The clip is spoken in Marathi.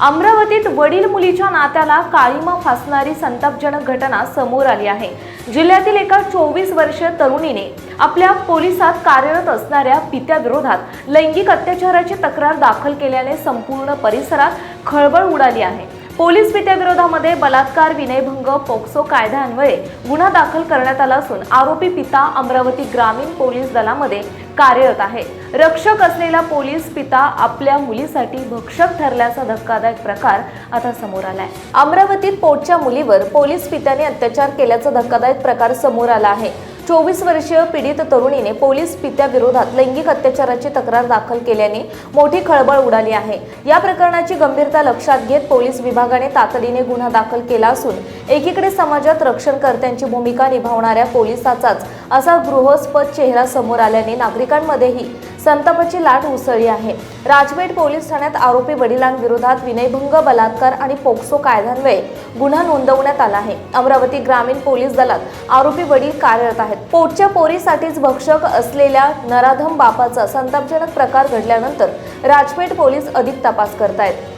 अमरावतीत वडील मुलीच्या नात्याला काळीमा फासणारी संतापजनक घटना समोर आली आहे. जिल्ह्यातील एका चोवीस वर्षीय तरुणीने आपल्या पोलिसात कार्यरत असणाऱ्या पित्याविरोधात लैंगिक अत्याचाराची तक्रार दाखल केल्याने संपूर्ण परिसरात खळबळ उडाली आहे. पोलीस पित्याविरोधामध्ये बलात्कार विनयभंग पोक्सो कायद्यान्वये गुन्हा दाखल करण्यात आला असून आरोपी पिता अमरावती ग्रामीण पोलीस दलामध्ये कार्यरत आहे. रक्षक असलेला पोलीस पिता आपल्या मुलीसाठी भक्षक ठरल्याचा धक्कादायक प्रकार आता समोर आलाय. अमरावतीत पोटच्या मुलीवर पोलीस पित्याने अत्याचार केल्याचा धक्कादायक प्रकार समोर आला आहे. चोवीस वर्षीय पीडित तरुणीने पोलीस पित्याविरोधात लैंगिक अत्याचाराची तक्रार दाखल केल्याने मोठी खळबळ उडाली आहे. या प्रकरणाची गंभीरता लक्षात घेत पोलीस विभागाने तातडीने गुन्हा दाखल केला असून एकीकडे समाजात रक्षणकर्त्यांची भूमिका निभावणाऱ्या पोलिसाचाच असा गृहस्पद चेहरा समोर आल्याने नागरिकांमध्येही संतापाची लाट उसळली आहे. राजपेठ पोलीस ठाण्यात आरोपी वडिलांविरोधात विनयभंग बलात्कार आणि पोक्सो कायद्यान्वये गुन्हा नोंदवण्यात आला आहे. अमरावती ग्रामीण पोलीस दलात आरोपी वडील कार्यरत आहेत. पोटच्या पोरीसाठीच भक्षक असलेल्या नराधम बापाचा संतापजनक प्रकार घडल्यानंतर राजपेठ पोलीस अधिक तपास करतायत.